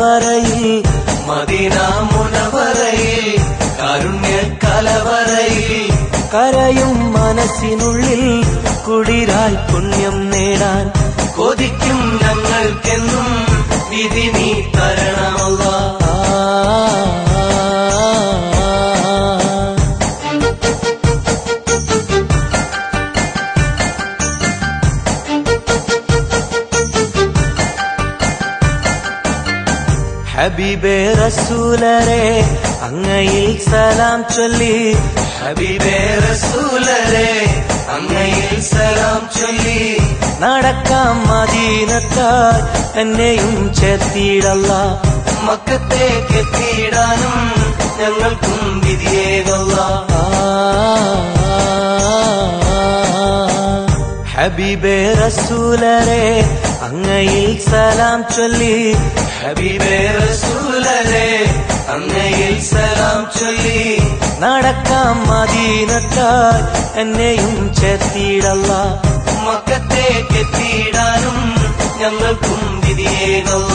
വരയിൽ മദീന മുനവറയിൽ കലവറയിൽ. കരയും മനസ്സിനുള്ളിൽ കുടിരാൽ പുണ്യം നേടാൻ കൊതിക്കും ഞങ്ങൾക്കെന്നും വിധി നീ ഹബീബേ റസൂലരെ അങ്ങയിൽ സലാം ചൊല്ലി. ഹബീബേ റസൂലരെ അങ്ങയിൽ സലാം ചൊല്ലി. നടക്കാം മദീനത്താൽ എന്നെയും ചെത്തിയിടല്ല. മക്കത്തേക്ക് എത്തിയിടാനും ഞങ്ങൾക്കും വിധിയേകല്ല. ഹബീബേ റസൂലരെ അങ്ങയിൽ സലാം ചൊല്ലി. ഹബീബേ റസൂലരെ അങ്ങയിൽ സലാം ചൊല്ലി നടക്കാം മദീനത്താൽ എന്നെയും ചെത്തിയിടല്ല മക്കത്തേക്ക് എത്തിയിടാനും ഞങ്ങൾക്കും വിധിയേകല്ല.